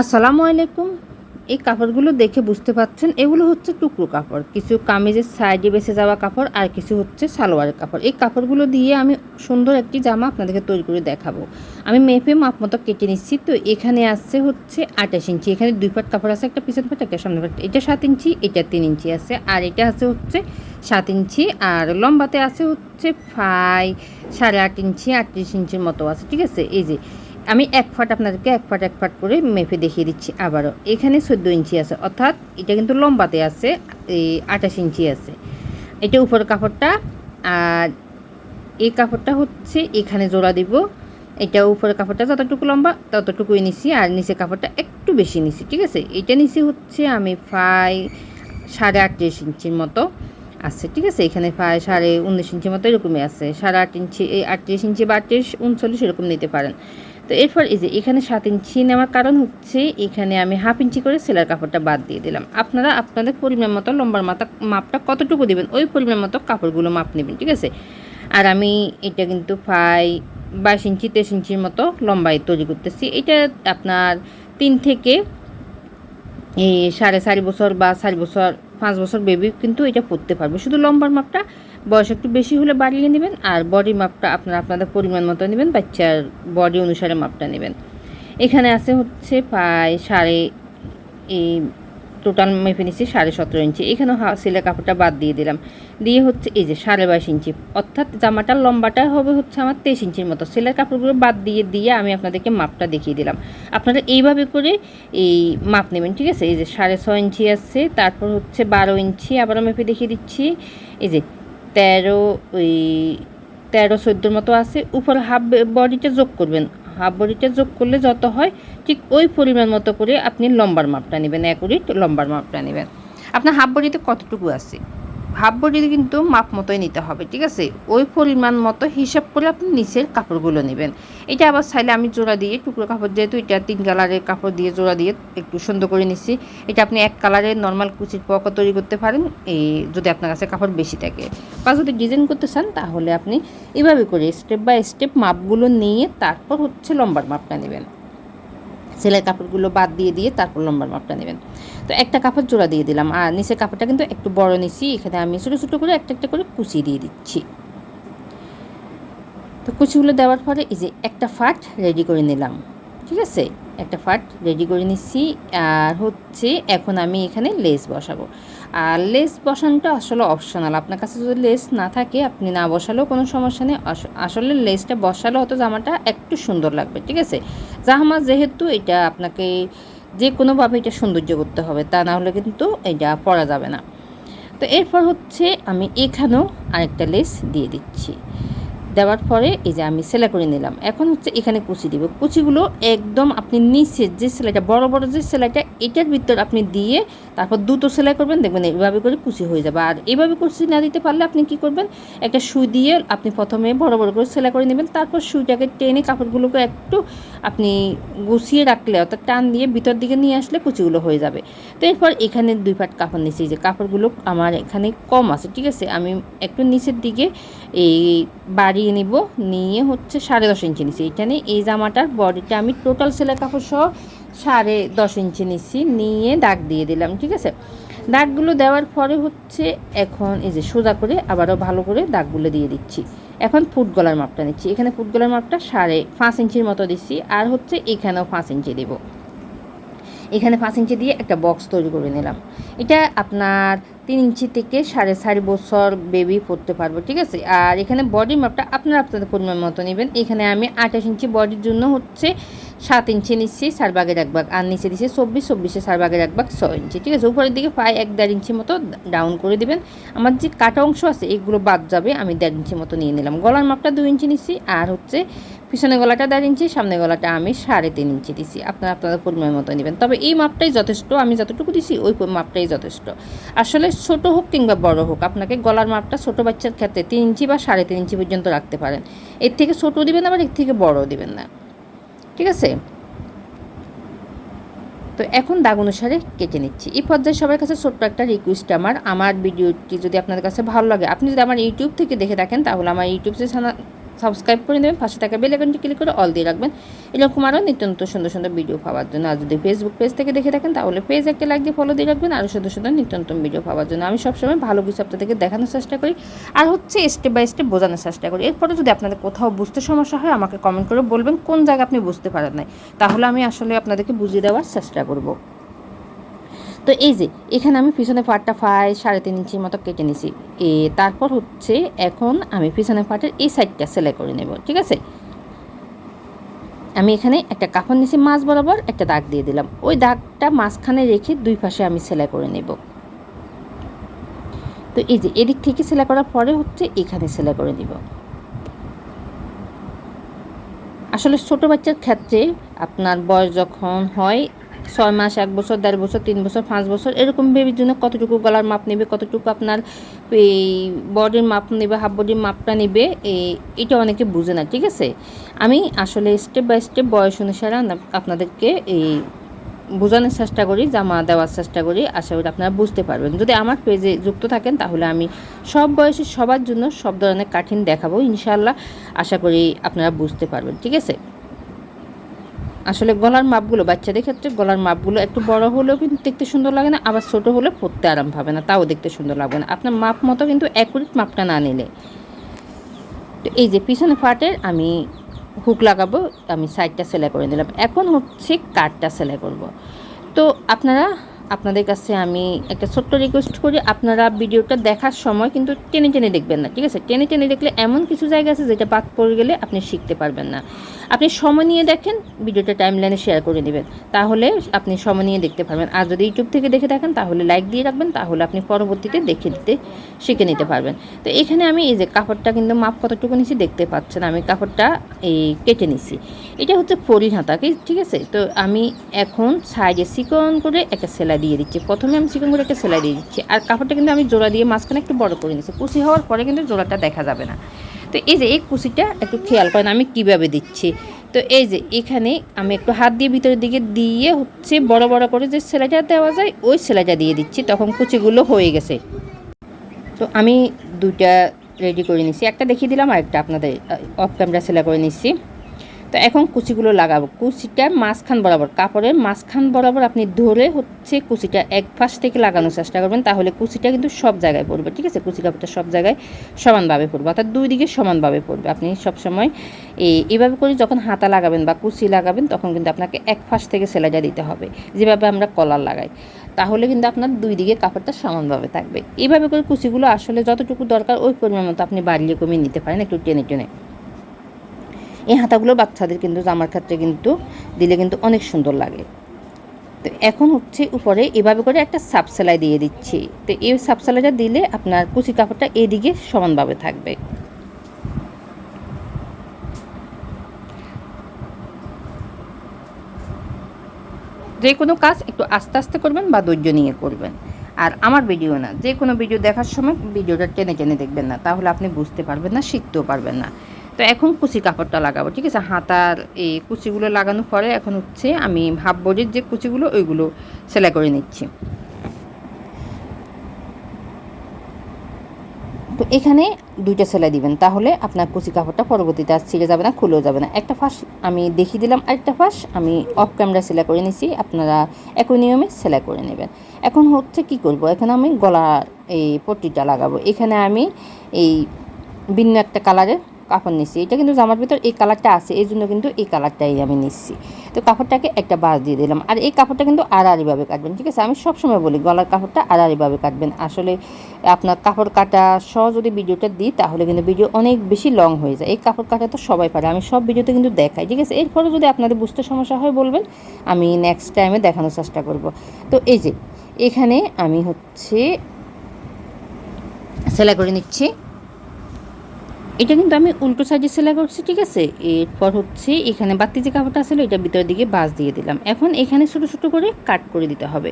আসসালামু আলাইকুম। এই কাপড়গুলো দেখে বুঝতে পাচ্ছেন এগুলো হচ্ছে টুকরো কাপড়। কিছু কামিজের সাইডে বেসে যাওয়া কাপড় আর কিছু হচ্ছে সালোয়ারের কাপড়। এই কাপড়গুলো দিয়ে আমি সুন্দর একটি জামা আপনাদেরকে তৈরি করে দেখাবো। আমি মেপে মাপ মতো কেটে নিচ্ছি। তো এখানে আসছে হচ্ছে আঠাশ ইঞ্চি। এখানে দুই পাট কাপড় আছে, একটা পিছন পাট, একটা সামনে পাট। এটা সাত ইঞ্চি, এটা তিন ইঞ্চি আছে। আর এটা আছে হচ্ছে সাত ইঞ্চি। আর লম্বাতে আছে হচ্ছে ফাই সাড়ে আট ইঞ্চি, আটত্রিশ ইঞ্চির মতো আছে। ঠিক আছে? এই যে আমি এক ফাট আপনাদেরকে এক ফাট এক ফাট করে মেপে দেখিয়ে দিচ্ছি আবারও। এখানে চোদ্দ ইঞ্চি আছে, অর্থাৎ এটা কিন্তু লম্বাতে আছে, এই আঠাশ ইঞ্চি আছে। এটা উপরের কাপড়টা, আর এই কাপড়টা হচ্ছে এখানে জোড়া দিব। এটা উপরের কাপড়টা যতটুকু লম্বা, ততটুকুই নিছি, আর নিচে কাপড়টা একটু বেশি নিছি, ঠিক আছে? এটা নিচে হচ্ছে আমি প্রায় সাড়ে আটত্রিশ ইঞ্চির মতো আছে, ঠিক আছে? এখানে প্রায় সাড়ে উনিশ ইঞ্চির মতো এরকমই আছে। সাড়ে আট ইঞ্চি, এই আটত্রিশ ইঞ্চি বা আটত্রিশ, উনচল্লিশ এরকম নিতে পারেন। তো এরপর এই যে এখানে সাত ইঞ্চি নেওয়ার কারণ হচ্ছে এখানে আমি হাফ ইঞ্চি করে সেলার কাপড়টা বাদ দিয়ে দিলাম। আপনারা আপনাদের পরিমাণ মতো লম্বার মাথা মাপটা কতটুকু দেবেন, ওই পরিমাণ মতো কাপড়গুলো মাপ নেবেন, ঠিক আছে? আর আমি এটা কিন্তু প্রায় বাইশ ইঞ্চি, তেইশ ইঞ্চির মতো লম্বায় তৈরি করতেছি। এটা আপনার তিন থেকে এই সাড়ে চারি বছর বা চারি বছর, পাঁচ বছর বেবি কিন্তু এটা পরতে পারবে। শুধু লম্বার মাপটা বয়স একটু বেশি হলে বাড়িয়ে নেবেন আর বডি মাপটা আপনারা আপনাদের পরিমাণ মতো নেবেন, বাচ্চার বডি অনুসারে মাপটা নেবেন। এখানে আছে হচ্ছে প্রায় সাড়ে, এই টোটাল মেপে নিচ্ছি সাড়ে সতেরো ইঞ্চি। এখানে সিলের কাপড়টা বাদ দিয়ে দিলাম। দিয়ে হচ্ছে এই যে সাড়ে বাইশ ইঞ্চি। অর্থাৎ জামাটার লম্বাটা হবে হচ্ছে আমার তেইশ ইঞ্চির মতো। সিলের কাপড়গুলো বাদ দিয়ে দিয়ে আমি আপনাদেরকে মাপটা দেখিয়ে দিলাম। আপনারা এইভাবে করে এই মাপ নেবেন, ঠিক আছে? এই যে সাড়ে ছয় ইঞ্চি আছে, তারপর হচ্ছে বারো ইঞ্চি আবারও মেপে দেখিয়ে দিচ্ছি। এই যে তেরো, ওই তেরো চোদ্দোর মতো আছে। উপর হাফ বডিটা যোগ করবেন। হাফ বডিটা যোগ করলে যত হয়, ঠিক ওই পরিমাণ মতো করে আপনি লম্বার মাপটা নেবেন, এক উড়িট লম্বার মাপটা নেবেন। আপনার হাফ বডিতে কতটুকু আছে? হাফ বডিতে কিন্তু মাপ মতোই নিতে হবে, ঠিক আছে? ওই পরিমাণ মতো হিসাব করে আপনি নিচের কাপড়গুলো নেবেন। এটা আবার চাইলে আমি জোড়া দিয়ে টুকরো কাপড়, যেহেতু এটা তিন কালারের কাপড় দিয়ে জোড়া দিয়ে একটু সুন্দর করে নিচ্ছি, এটা আপনি এক কালারের নর্মাল কুচির পকা তৈরি করতে পারেন, এই যদি আপনার কাছে কাপড় বেশি থাকে। বা যদি ডিজাইন করতে চান, তাহলে আপনি এভাবে করে স্টেপ বাই স্টেপ মাপগুলো নিয়ে তারপর হচ্ছে লম্বার মাপটা নেবেন। সেলাই কাপড়গুলো বাদ দিয়ে দিয়ে তারপর লম্বার মাপটা নেবেন। তো একটা কাপড় জোড়া দিয়ে দিলাম, আর নিচের কাপড়টা কিন্তু একটু বড় নিচ্ছি, এখানে আমি ছোটো ছোটো করে একটা একটা করে কুচি দিয়ে দিচ্ছি। তো কুচিগুলো দেওয়ার পরে এই যে একটা ফাট রেডি করে নিলাম, ঠিক আছে? একটা ফাট রেডি করে নিচ্ছি, আর হচ্ছে এখন আমি এখানে লেস বসাবো। আর লেস বসানোটা আসলে অপশনাল আপনার কাছে যদি লেস না থাকে, আপনি না বসালেও কোনো সমস্যা নেই। আসলে লেসটা বসালে হয়তো জামাটা একটু সুন্দর লাগবে, ঠিক আছে? জামা যেহেতু এটা আপনাকে যে কোনোভাবে এটা সৌন্দর্য করতে হবে, তা না হলে কিন্তু এটা পরা যাবে না। তো এরপর হচ্ছে আমি এখানেও আরেকটা লেস দিয়ে দিচ্ছি। দেওয়ার পরে এই যে আমি সেলাই করে নিলাম। এখন হচ্ছে এখানে কুচি দিব। কুচিগুলো একদম আপনি নিচে যে সেলাইটা, বড় বড় যে সেলাইটা, এটার ভিতর আপনি দিয়ে তারপর দুটো সেলাই করবেন। দেখবেন এইভাবে করে কুচি হয়ে যাবে। আর এইভাবে কুচি না দিতে পারলে আপনি কি করবেন? একটা সুই দিয়ে আপনি প্রথমে বড় বড় করে সেলাই করে নেবেন। তারপর সুইটাকে টেনে কাপড়গুলোকে একটু আপনি গুছিয়ে রাখলে অর্থাৎ টান দিয়ে ভিতর দিকে নিয়ে আসলে কুচিগুলো হয়ে যাবে। তো এরপর এখানে দুই পাট কাপড় নিচ্ছি যে কাপড়গুলো আমার এখানে কম আছে, ঠিক আছে? আমি একটু নিচের দিকে এই বাড়ি দিয়ে নিব। নিয়ে হচ্ছে সাড়ে দশ ইঞ্চি নিচ্ছি এখানে এই জামাটার বডিটা আমি টোটাল সেলাই কাপড় সহ সাড়ে দশ ইঞ্চি নিচ্ছি নিয়ে দাগ দিয়ে দিলাম, ঠিক আছে? দাগগুলো দেওয়ার পরে হচ্ছে এখন এই যে সোজা করে আবারও ভালো করে দাগগুলো দিয়ে দিচ্ছি। এখন ফুট গলার মাপটা নিচ্ছি। এখানে ফুট গলার মাপটা সাড়ে পাঁচ ইঞ্চির মতো দিচ্ছি আর হচ্ছে এখানেও পাঁচ ইঞ্চি দেবো। এখানে পাঁচ ইঞ্চি দিয়ে একটা বক্স তৈরি করে নিলাম। এটা আপনার তিন ইঞ্চি থেকে সাড়ে চারি বছর বেবি পড়তে পারব, ঠিক আছে? আর এখানে বডি মাপটা আপনারা আপনাদের পরিমাণ মতো নেবেন। এখানে আমি আঠাশ ইঞ্চি বডির জন্য হচ্ছে সাত ইঞ্চি নিচ্ছি চার বাগের এক বাগ আর নিচে দিচ্ছি চব্বিশ, চব্বিশে চার বাগের এক বাগ ছয় ইঞ্চি। ঠিক আছে, উপরের দিকে প্রায় এক দেড় ইঞ্চি মতো ডাউন করে দিবেন। আমার যে কাটা অংশ আছে, এগুলো বাদ যাবে, আমি দেড় ইঞ্চি মতো নিয়ে নিলাম। গলার মাপটা দুই ইঞ্চি নিচ্ছি, আর হচ্ছে পিছনে গলাটা দেড় ইঞ্চি, সামনে গলাটা আমি সাড়ে তিন ইঞ্চি দিছি আপনারা আপনাদের পরিমাণ মতো নেবেন। তবে এই মাপটাই যথেষ্ট, আমি যতটুকু দিছি, ওই মাপটাই যথেষ্ট। আসলে ছোট হোক কিংবা বড় হোক, আপনাকে গলার মাপটা ছোট বাচ্চার ক্ষেত্রে তিন ইঞ্চি বা সাড়ে তিন ইঞ্চি পর্যন্ত রাখতে পারেন। এর থেকে ছোটো দিবেন, আবার এর থেকে বড় দিবেন না। ঠিক আছে? তো এখন দাগ অনুসারে কেটে নিচ্ছি। এই পর্যায়ে সবার কাছে ছোট্ট একটা রিকোয়েস্ট আমার। আমার ভিডিওটি যদি আপনাদের কাছে ভালো লাগে, আপনি যদি আমার ইউটিউব থেকে দেখে থাকেন, তাহলে আমার ইউটিউব সাবস্ক্রাইব করে নেবেন, পাশে থাকা বেল আইকনটি ক্লিক করে অল দিয়ে রাখবেন। এরকম আরও নিত্য সুন্দর সুন্দর ভিডিও পাওয়ার জন্য আর যদি ফেসবুক পেজ থেকে দেখে থাকেন, তাহলে পেজ একটা লাইক দিয়ে ফলো দিয়ে রাখবেন আরও সুন্দর সুন্দর নিত্য নতুন ভিডিও পাওয়ার জন্য। আমি সবসময় ভালো কিছু আপনাদেরকে দেখানোর চেষ্টা করি আর হচ্ছে স্টেপ বাই স্টেপ বোঝানোর চেষ্টা করি। এরপরে যদি আপনাদের কোথাও বুঝতে সমস্যা হয়, আমাকে কমেন্ট করে বলবেন কোন জায়গা আপনি বুঝতে পারেন নাই। তাহলে আমি আসলে আপনাদেরকে বুঝিয়ে দেওয়ার চেষ্টা করব। তো এই যে, এখানে আমি পিছনে পাটটা ফাই, সাড়ে তিন ইঞ্চির মতো কেটে নিছি। এ, তারপর হচ্ছে এখন আমি পিছনে পাটের এই সাইডটা সেলাই করে নেব, ঠিক আছে? আমি এখানে একটা কাপড় নিছি মাছ বরাবর, একটা দাগ দিয়ে দিলাম। ওই দাগটা মাঝখানে রেখে দুই পাশে আমি সেলাই করে নেব। তো এই যে, এদিক থেকে সেলাই করার পরে হচ্ছে এখানে সেলাই করে নিব। আসলে ছোট বাচ্চার ক্ষেত্রে আপনার বয়স যখন হয় ছয় মাস, এক বছর, দেড় বছর, তিন বছর, পাঁচ বছর, এরকম বেবির জন্য কতটুকু গলার মাপ নেবে, কতটুকু আপনার এই বডির মাপ নেবে হাফ বডির মাপটা নেবে এটা অনেকে বুঝে না, ঠিক আছে? আমি আসলে স্টেপ বাই স্টেপ বয়স অনুসারে আপনাদেরকে এই বোঝানোর চেষ্টা করি, জামা দেওয়ার চেষ্টা করি, আশা করি আপনারা বুঝতে পারবেন। যদি আমার পেজে যুক্ত থাকেন, তাহলে আমি সব বয়সী সবার জন্য সব ধরনের কাঠিন দেখাবো ইনশাল্লাহ আশা করি আপনারা বুঝতে পারবেন, ঠিক আছে? আসলে গলার মাপগুলো বাচ্চাদের ক্ষেত্রে গলার মাপগুলো একটু বড় হলেও কিন্তু দেখতে সুন্দর লাগে না, আবার ছোটো হলে পরতে আরাম পাবে না, তাও দেখতে সুন্দর লাগবে না। আপনার মাপ মতো কিন্তু অ্যাকুরেট মাপটা না নিলে। তো এই যে পিছনে ফাটের আমি হুক লাগাবো, আমি সাইডটা সেলাই করে নিলাম। এখন হচ্ছে কাঠটা সেলাই করব। তো আপনারা আপনাদের কাছে আমি একটা ছোট্ট রিকোয়েস্ট করি। আপনারা ভিডিওটা দেখার সময় কিন্তু টেনে টেনে দেখবেন না, ঠিক আছে? টেনে টেনে দেখলে এমন কিছু জায়গা আছে যেটা বাদ পড়ে গেলে আপনি শিখতে পারবেন না। আপনি সময় নিয়ে দেখেন, ভিডিওটা টাইম লাইনে শেয়ার করে নেবেন। তাহলে আপনি সময় নিয়ে দেখতে পারবেন। আর যদি ইউটিউব থেকে দেখে থাকেন, তাহলে লাইক দিয়ে রাখবেন, তাহলে আপনি পরবর্তীতে দেখে নিতে, শিখে নিতে পারবেন। তো এখানে আমি এই যে কাপড়টা কিন্তু মাপ কতটুকু নিছি দেখতে পাচ্ছেন, আমি কাপড়টা এই কেটে নিছি। এটা হচ্ছে ফরির হাতা ঠিক আছে? তো আমি এখন সাইডে চিকন করে একটা সেলাই দিয়ে দিচ্ছি। প্রথমে আমি চিকন করে একটা সেলাই দিয়ে দিচ্ছি। আর কাপড়টা কিন্তু আমি জোড়া দিয়ে মাঝখানে একটু বড় করে নিচ্ছি কুচি হওয়ার পরে কিন্তু জোড়াটা দেখা যাবে না। তো এই যে এই কুচিটা একটু খেয়াল করেন আমি কীভাবে দিচ্ছি। তো এই যে এখানে আমি একটু হাত দিয়ে ভিতরের দিকে দিয়ে হচ্ছে বড় বড় করে যে সেলাইটা দেওয়া যায়, ওই সেলাইটা দিয়ে দিচ্ছি। তখন কুচিগুলো হয়ে গেছে। তো আমি দুইটা রেডি করে নিছি একটা দেখিয়ে দিলাম আর একটা আপনাদের অফ ক্যামেরা সেলাই করে নিচ্ছি। তো এখন কুচিগুলো লাগাবো। কুচিটা মাঝখান বরাবর, কাপড়ের মাঝখান বরাবর আপনি ধরে হচ্ছে কুচিটা এক পাশ থেকে লাগানোর চেষ্টা করবেন, তাহলে কুচিটা কিন্তু সব জায়গায় পড়বে, ঠিক আছে? কুচি কাপড়টা সব জায়গায় সমানভাবে পড়বে, অর্থাৎ দুই দিকে সমানভাবে পড়বে। আপনি সবসময় এই এভাবে করে যখন হাতা লাগাবেন বা কুচি লাগাবেন, তখন কিন্তু আপনাকে এক পাশ থেকে সেলাইটা দিতে হবে, যেভাবে আমরা কলার লাগাই। তাহলে কিন্তু আপনার দুই দিকে কাপড়টা সমানভাবে থাকবে। এইভাবে করে কুচিগুলো আসলে যতটুকু দরকার ওই পরিমাণ মতো আপনি বাড়িয়ে কমিয়ে নিতে পারেন, একটু টেনে টেনে। এই হাতাগুলো বাচ্চাদের কিন্তু জামার ক্ষেত্রে কিন্তু দিলে কিন্তু অনেক সুন্দর লাগে। তো এখন হচ্ছে উপরে এভাবে করে একটা সাপ সেলাই দিয়ে দিচ্ছি। তো এই সাপ সেলাইটা দিলে আপনার কুচি কাপড়টা এদিকে সমানভাবে থাকবে। যে কোনো কাজ একটু আস্তে আস্তে করবেন বা ধৈর্য নিয়ে করবেন। আর আমার ভিডিও না, যে কোনো ভিডিও দেখার সময় ভিডিওটা টেনে টেনে দেখবেন না, তাহলে আপনি বুঝতে পারবেন না, শিখতেও পারবেন না। তো এখন কুচি কাপড়টা লাগাবো, ঠিক আছে? হাতার এই কুচিগুলো লাগানোর পরে এখন হচ্ছে আমি হাফ বডির যে কুচিগুলো ওইগুলো সেলাই করে নিচ্ছি। তো এখানে দুইটা সেলাই দিবেন, তাহলে আপনার কুচি কাপড়টা পরবর্তীতে আর ছিঁড়ে যাবে না, খুলেও যাবে না। একটা ফাঁস আমি দেখিয়ে দিলাম, আরেকটা ফাঁস আমি অফ ক্যামেরা সেলাই করে নিছি, আপনারা একই নিয়মে সেলাই করে নেবেন। এখন হচ্ছে কি করব? এখানে আমি গলার এই পট্টিটা লাগাবো। এখানে আমি এই ভিন্ন একটা কালারের কাপড় নিচ্ছি এটা কিন্তু জামার ভিতর এই কালারটা আছে, এই জন্য কিন্তু এই কালারটাই আমি নিচ্ছি তো কাপড়টাকে একটা বাস দিয়ে দিলাম। আর এই কাপড়টা কিন্তু আড়াআড়িভাবে কাটবেন, ঠিক আছে? আমি সবসময় বলি, গলার কাপড়টা আড়াআড়িভাবে কাটবেন। আসলে আপনার কাপড় কাটা সহ যদি ভিডিওটা দিই, তাহলে কিন্তু ভিডিও অনেক বেশি লং হয়ে যায়। এই কাপড় কাটা তো সবাই পারে, আমি সব ভিডিওতে কিন্তু দেখাই, ঠিক আছে? এরপরে যদি আপনাদের বুঝতে সমস্যা হয় বলবেন, আমি নেক্সট টাইমে দেখানোর চেষ্টা করব। তো এই যে, এখানে আমি হচ্ছে, সেলাই করে নিচ্ছি। এটা কিন্তু আমি উল্টো সাইডে সেলাই করছি, ঠিক আছে? এরপর হচ্ছে এখানে বাতি যে কাপড়টা ছিল, এটা ভিতরের দিকে বাস দিয়ে দিলাম। এখন এখানে ছোটো ছোটো করে কাট করে দিতে হবে।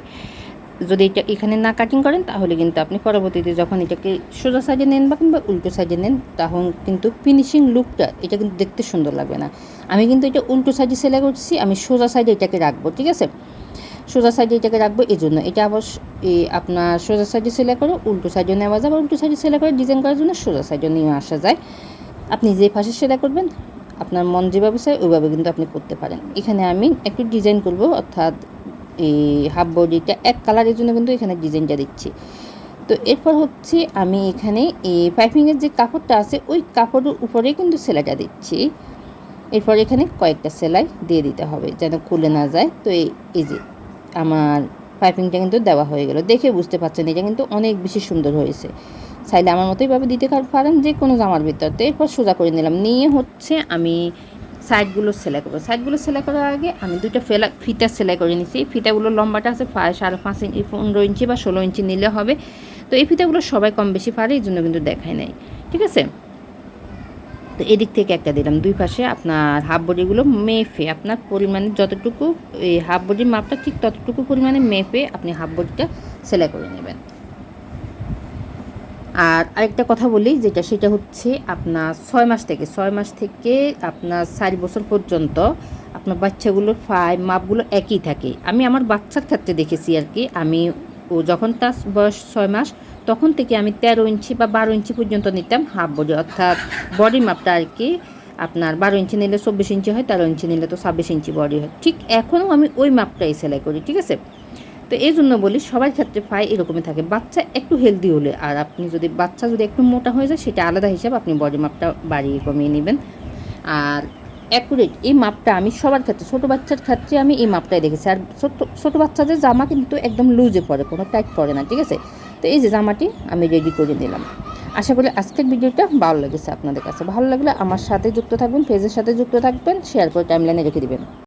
যদি এটা এখানে না কাটিং করেন, তাহলে কিন্তু আপনি পরবর্তীতে যখন এটাকে সোজা সাইডে নেন বা কিংবা উল্টো সাইডে নেন, তখন কিন্তু ফিনিশিং লুকটা এটা কিন্তু দেখতে সুন্দর লাগবে না। আমি কিন্তু এটা উল্টো সাইডে সেলাই করছি, আমি সোজা সাইডে এটাকে রাখব, ঠিক আছে? সোজা সাইডে এটাকে রাখব এই জন্য এটা আবার আপনার সোজা সাইডে সেলাই করে, উল্টো সাইডে নেওয়া যায় বা উল্টো সাইডে সেলাই করে ডিজাইন করার জন্য সোজা সাইডে নিয়ে আসা যায়। আপনি যে পাশে সেলাই করবেন, আপনার মন যেভাবে চায়, ওইভাবে কিন্তু আপনি করতে পারেন। এখানে আমি একটু ডিজাইন করব, অর্থাৎ এই হাফ বডিটা এক কালারের জন্য কিন্তু এখানে ডিজাইনটা দিচ্ছি। তো এরপর হচ্ছে আমি এখানে এই পাইপিংয়ের যে কাপড়টা আছে, ওই কাপড়ের উপরে কিন্তু সেলাইটা দিচ্ছি। এরপর এখানে কয়েকটা সেলাই দিয়ে দিতে হবে, যেন খুলে না যায়। তো এই যে আমার পাইপিংটা কিন্তু দেওয়া হয়ে গেল। দেখে বুঝতে পারছেন, এটা কিন্তু অনেক বেশি সুন্দর হয়েছে। চাইলে আমার মতোই ভাবে দিতে পারেন যে কোনো জামার ভিতর তো এরপর সোজা করে নিলাম। নিয়ে হচ্ছে আমি সাইডগুলো সেলাই করব। সাইডগুলো সেলাই করার আগে আমি দুইটা ফেলা ফিতা সেলাই করে নিছি। এই ফিতাগুলো লম্বাটা আছে সাড়ে পাঁচ ইঞ্চি পনেরো ইঞ্চি বা ষোলো ইঞ্চি নিলে হবে। তো এই ফিতাগুলো সবাই কম বেশি পারে, এই জন্য কিন্তু দেখায় নাই। ঠিক আছে? তো এদিক থেকে একটা দিলাম। দুই পাশে আপনার হাফ বডিগুলো মেপে আপনার পরিমাণে যতটুকু, এই হাফ বডির মাপটা ঠিক ততটুকু পরিমাণে মেপে আপনি হাফ বডিটা সেলাই করে নেবেন। আর আরেকটা কথা বলি, যেটা সেটা হচ্ছে আপনার ছয় মাস থেকে, ছয় মাস থেকে আপনার চার বছর পর্যন্ত আপনার বাচ্চাগুলোর ফাই মাপগুলো একই থাকে। আমি আমার বাচ্চার ক্ষেত্রে দেখেছি আর কি, আমি ও যখন তার বয়স ছয় মাস তখন থেকে আমি তেরো ইঞ্চি বা বারো ইঞ্চি পর্যন্ত নিতাম হাফ বডি, অর্থাৎ বডি মাপটা আর কি আপনার বারো ইঞ্চি নিলে চব্বিশ ইঞ্চি হয়, তেরো ইঞ্চি নিলে তো ছাব্বিশ ইঞ্চি বডি হয়। ঠিক এখনও আমি ওই মাপটাই সেলাই করি, ঠিক আছে? তো এই জন্য বলি সবার ক্ষেত্রে পায়ে এরকমই থাকে। বাচ্চা একটু হেলদি হলে আর আপনি যদি বাচ্চা যদি একটু মোটা হয়ে যায়, সেটা আলাদা হিসাব আপনি বডি মাপটা বাড়িয়ে কমিয়ে নেবেন। আর অ্যাকুরেট এই মাপটা আমি সবার ক্ষেত্রে, ছোটো বাচ্চার ক্ষেত্রে আমি এই মাপটাই দেখেছি। আর ছোটো ছোটো বাচ্চাদের জামা কিন্তু একদম লুজে পড়ে কোনো টাইট পড়ে না, ঠিক আছে? তো এই যে জামাটি আমি রেডি করে নিলাম। আশা করি আজকের ভিডিওটা ভালো লেগেছে আপনাদের কাছে। ভালো লাগলে আমার সাথে যুক্ত থাকবেন পেজের সাথে যুক্ত থাকবেন শেয়ার করে টাইমলাইনে রেখে দিবেন।